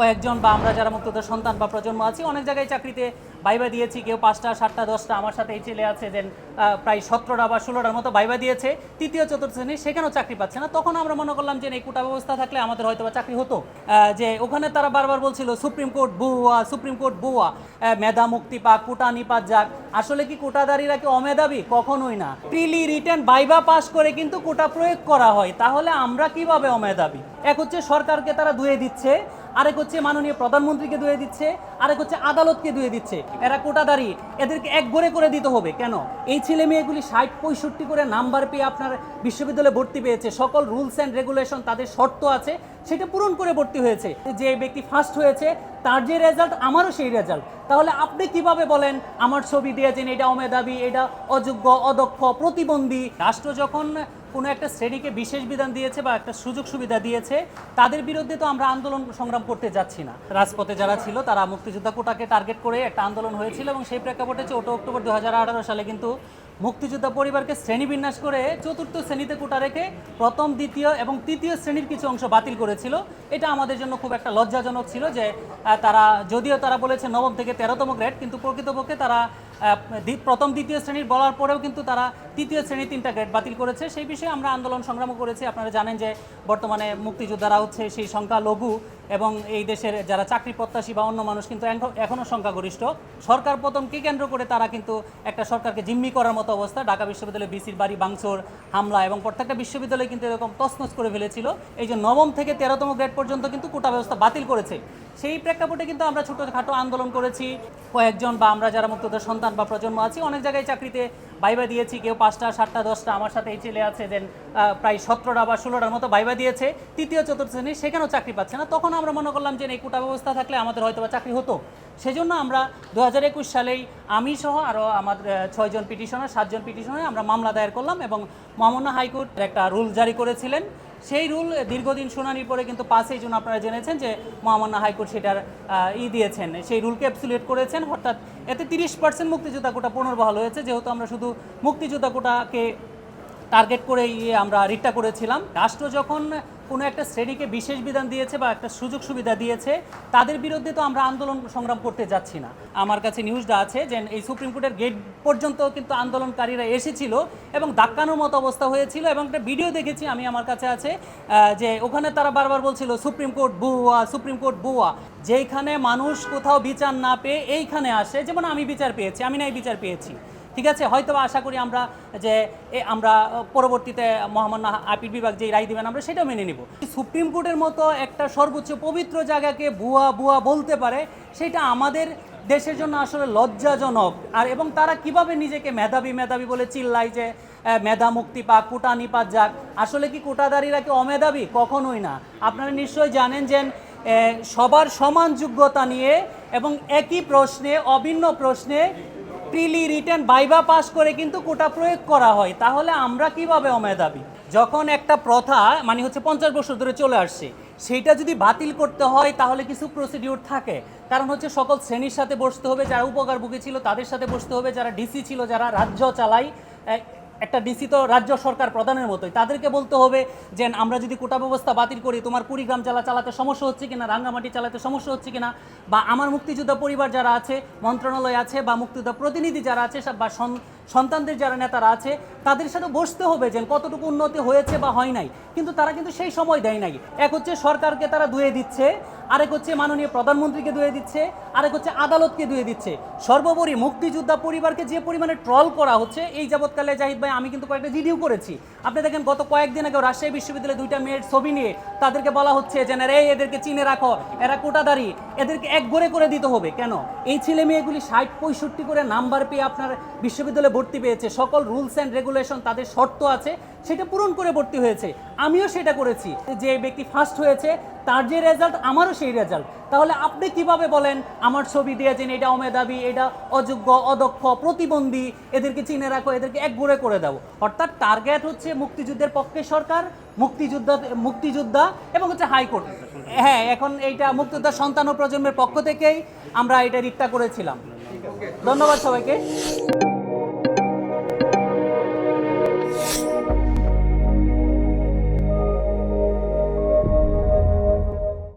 কয়েকজন বা আমরা যারা মুক্তদের সন্তান বা প্রজন্ম আছি, অনেক জায়গায় চাকরিতে বাইবা দিয়েছি, কেউ পাঁচটা, সাতটা, দশটা, আমার সাথে এই ছেলে আছে যে প্রায় সতেরোটা বা ষোলোটার মতো বাইবা দিয়েছে। তৃতীয়, চতুর্থ শ্রেণি, সেখানেও চাকরি পাচ্ছে না। তখন আমরা মনে করলাম যে এই কোটা ব্যবস্থা থাকলে আমাদের হয়তো বা চাকরি হতো। যে ওখানে তারা বারবার বলছিল, সুপ্রিম কোর্ট বুয়া সুপ্রিম কোর্ট বুয়া মেধা মুক্তি পাক কোটা নিপাত যাক। আসলে কি কোটাদারিরা কি অমেধাবী? কখনোই না। প্রিলি রিটার্ন বাইবা পাস করে কিন্তু কোটা প্রয়োগ করা হয়। তাহলে আমরা কীভাবে অমেধাবী? এক হচ্ছে সরকারকে তারা ধুয়ে দিচ্ছে, আরেক হচ্ছে মাননীয় প্রধানমন্ত্রীকে ধুয়ে দিচ্ছে, আরেক হচ্ছে আদালতকে ধুয়ে দিচ্ছে। এরা কোটাদারি, এদেরকে এক ঘরে করে দিতে হবে। কেন? এই ছেলে মেয়েগুলি ষাট, পঁয়ষট্টি করে নাম্বার পেয়ে আপনার বিশ্ববিদ্যালয়ে ভর্তি পেয়েছে। সকল রুলস অ্যান্ড রেগুলেশন তাদের শর্ত আছে। সেটা পূরণ করে ভর্তি হয়েছে। যে ব্যক্তি ফার্স্ট হয়েছে, তার যে রেজাল্ট আমারও সেই রেজাল্ট তাহলে আপনি কীভাবে বলেন, আমার ছবি দিয়েছেন, এটা অমেধাবী, এটা অযোগ্য, অদক্ষ, প্রতিবন্ধী রাষ্ট্র যখন কোনো একটা শ্রেণীকে বিশেষ বিধান দিয়েছে বা একটা সুযোগ সুবিধা দিয়েছে, তাদের বিরুদ্ধে তো আমরা আন্দোলন সংগ্রাম করতে যাচ্ছি না। রাজপথে যারা ছিল, তারা মুক্তিযোদ্ধা কোটাকে টার্গেট করে একটা আন্দোলন হয়েছিল এবং সেই প্রেক্ষাপটে চৌঠা অক্টোবর দু হাজার আঠারো সালে কিন্তু মুক্তিযোদ্ধা পরিবারকে শ্রেণীবিন্যাস করে চতুর্থ শ্রেণীতে কোটা রেখে প্রথম, দ্বিতীয় এবং তৃতীয় শ্রেণির কিছু অংশ বাতিল করেছিল। এটা আমাদের জন্য খুব একটা লজ্জাজনক ছিল যে তারা, যদিও তারা বলেছে নবম থেকে তেরোতম গ্রেড কিন্তু প্রকৃতপক্ষে তারা প্রথম, দ্বিতীয় শ্রেণির বলার পরেও কিন্তু তারা তৃতীয় শ্রেণি তিনটা গ্রেড বাতিল করেছে। সেই বিষয়ে আমরা আন্দোলন সংগ্রামও করেছি। আপনারা জানেন যে বর্তমানে মুক্তিযোদ্ধারা হচ্ছে সেই সংখ্যা লঘু এবং এই দেশের যারা চাকরি প্রত্যাশী বা অন্য মানুষ কিন্তু এখনো- এখনও সংখ্যাগরিষ্ঠ। সরকার পতনকে কেন্দ্র করে তারা কিন্তু একটা সরকারকে জিম্মি করার মতো অবস্থা। ঢাকা বিশ্ববিদ্যালয়ে বিসির বাড়ি বাংচোর হামলা এবং প্রত্যেকটা বিশ্ববিদ্যালয় কিন্তু এরকম তছনছ করে ফেলেছিল। এই যে নবম থেকে তেরোতম গ্রেড পর্যন্ত কিন্তু কোটা ব্যবস্থা বাতিল করেছে। সেই প্রেক্ষাপটে কিন্তু আমরা ছোটোখাটো আন্দোলন করেছি। কয়েকজন বা আমরা যারা মুক্তদের সন্তান বা প্রজন্ম আছি অনেক জায়গায় চাকরিতে বাইবা দিয়েছি। কেউ পাঁচটা সাতটা দশটা আমার সাথে এই ছেলে আছে দেন প্রায় সতেরোটা বা ষোলোটার মতো বাইবা দিয়েছে। তৃতীয় চতুর্থ শ্রেণি সেখানেও চাকরি পাচ্ছে না। তখন আমরা মনে করলাম যে এই কোটা ব্যবস্থা থাকলে আমাদের হয়তো বা চাকরি হতো। সেজন্য আমরা দু হাজার একুশ সালেই আমি সহ আরও আমাদের আহ, ছয়জন পিটিশনার সাতজন পিটিশনার আমরা মামলা দায়ের করলাম এবং মহামান্য হাইকোর্ট একটা রুল জারি করেছিলেন। সেই রুল দীর্ঘদিন শুনানির পরে কিন্তু পাঁচই জুন আপনারা জেনেছেন যে মহামান্য হাইকোর্ট সেটার ই দিয়েছেন। সেই রুলকে অ্যাপসুলেট করেছেন। অর্থাৎ এতে তিরিশ পার্সেন্ট মুক্তিযোদ্ধা কোটা পুনর্বহাল হয়েছে। যেহেতু আমরা শুধু মুক্তিযোদ্ধা কোটাকে টার্গেট করে আমরা রিটটা করেছিলাম, রাষ্ট্র যখন কোনো একটা শ্রেণীকে বিশেষ বিধান দিয়েছে বা একটা সুযোগ সুবিধা দিয়েছে, তাদের বিরুদ্ধে তো আমরা আন্দোলন সংগ্রাম করতে যাচ্ছি না। আমার কাছে নিউজটা আছে যে এই সুপ্রিম কোর্টের গেট পর্যন্ত কিন্তু আন্দোলনকারীরা এসেছিল এবং ধাক্কানোর মতো অবস্থা হয়েছিল এবং একটা ভিডিও দেখেছি আমি আমার কাছে আছে যে ওখানে তারা বারবার বলছিল, সুপ্রিম কোর্ট বুয়া সুপ্রিম কোর্ট বুয়া যেখানে মানুষ কোথাও বিচার না পেয়ে এইখানে আসে, যেমন আমি বিচার পেয়েছি, আমি নাই বিচার পেয়েছি। ঠিক আছে? হয়তো আশা করি আমরা যে আমরা পরবর্তীতে মহামান্য আপিল বিভাগ যে রায় দেবেন আমরা সেটা মেনে নিব। সুপ্রিম কোর্টের মতো একটা সর্বোচ্চ পবিত্র জায়গাকে ভুয়া ভুয়া বলতে পারে, সেটা আমাদের দেশের জন্য আসলে লজ্জাজনক। আর, এবং তারা কীভাবে নিজেকে মেধাবী মেধাবী বলে চিল্লায় যে মেধা মুক্তি পাক কোটা নিপাত যাক, আসলে কি কোটাদারিরা কি অমেধাবী? কখনোই না। আপনারা নিশ্চয়ই জানেন যে সবার সমান যোগ্যতা নিয়ে এবং একই প্রশ্নে, অভিন্ন প্রশ্নে প্রিলি রিটার্ন বাইবা পাস করে কিন্তু কোটা প্রয়োগ করা হয়। তাহলে আমরা কীভাবে অমেধাবী? যখন একটা প্রথা মানে হচ্ছে পঞ্চাশ বছর ধরে চলে আসছে, সেইটা যদি বাতিল করতে হয়, তাহলে কিছু প্রসিডিউর থাকে। কারণ হচ্ছে সকল শ্রেণির সাথে বসতে হবে, যারা উপকারভোগী ছিল তাদের সাথে বসতে হবে, যারা ডিসি ছিল, যারা রাজ্য চালায় একটা ডিসি তো রাজ্য সরকার প্রধানের মতোই। তাদেরকে বলতে হবে যে, আমরা যদি কোটা ব্যবস্থা বাতিল করি, তোমার কুড়িগ্রাম জেলা চালাতে সমস্যা হচ্ছে কিনা, রাঙ্গামাটি চালাতে সমস্যা হচ্ছে কিনা, বা আমার মুক্তিযোদ্ধা পরিবার যারা আছে, মন্ত্রণালয় আছে, বা মুক্তিযোদ্ধা প্রতিনিধি যারা আছে বা সন্তানদের যারা নেতারা আছে, তাদের সাথে বসতে হবে যে কতটুকু উন্নতি হয়েছে বা হয় নাই। কিন্তু তারা কিন্তু সেই সময় দেয় নাই। এক হচ্ছে সরকারকে তারা ধুয়ে দিচ্ছে, আরেক হচ্ছে মাননীয় প্রধানমন্ত্রীকে ধুয়ে দিচ্ছে, আরেক হচ্ছে আদালতকে ধুয়ে দিচ্ছে। সর্বোপরি মুক্তিযোদ্ধা পরিবারকে যে পরিমাণে ট্রল করা হচ্ছে, এই যাবৎকালে জাহিদ ভাই, আমি কিন্তু কয়েকটা ভিডিও করেছি। আপনি দেখেন, গত কয়েকদিন আগে রাজশাহী বিশ্ববিদ্যালয়ে দুইটা মেয়ের ছবি নিয়ে তাদেরকে বলা হচ্ছে যে, না রে, এদেরকে চিনে রাখো, এরা কোটাদারি, এদেরকে এক ঘরে করে দিতে হবে। কেন? এই ছেলে মেয়েগুলি ষাট পঁয়ষট্টি করে নাম্বার পেয়ে আপনার বিশ্ববিদ্যালয়ে ভর্তি পেয়েছে, সকল রুলস অ্যান্ড রেগুলেশন তাদের শর্ত আছে, সেটা পূরণ করে ভর্তি হয়েছে। আমিও সেটা করেছি। যে ব্যক্তি ফার্স্ট হয়েছে, তার যে রেজাল্ট আমারও সেই রেজাল্ট তাহলে আপনি কীভাবে বলেন, আমার ছবি দিয়েছেন, এটা অমেধাবী, এটা অযোগ্য, অদক্ষ, প্রতিবন্ধী, এদেরকে চিনে রাখো, এদেরকে এক ঘুরে করে দাও। অর্থাৎ টার্গেট হচ্ছে মুক্তিযুদ্ধের পক্ষে সরকার, মুক্তিযোদ্ধা মুক্তিযোদ্ধা এবং হচ্ছে হাইকোর্ট হ্যাঁ এখন এইটা মুক্তিযোদ্ধা সন্তান প্রজন্মের পক্ষ থেকেই আমরা এটা রিটটা করেছিলাম। ধন্যবাদ সবাইকে।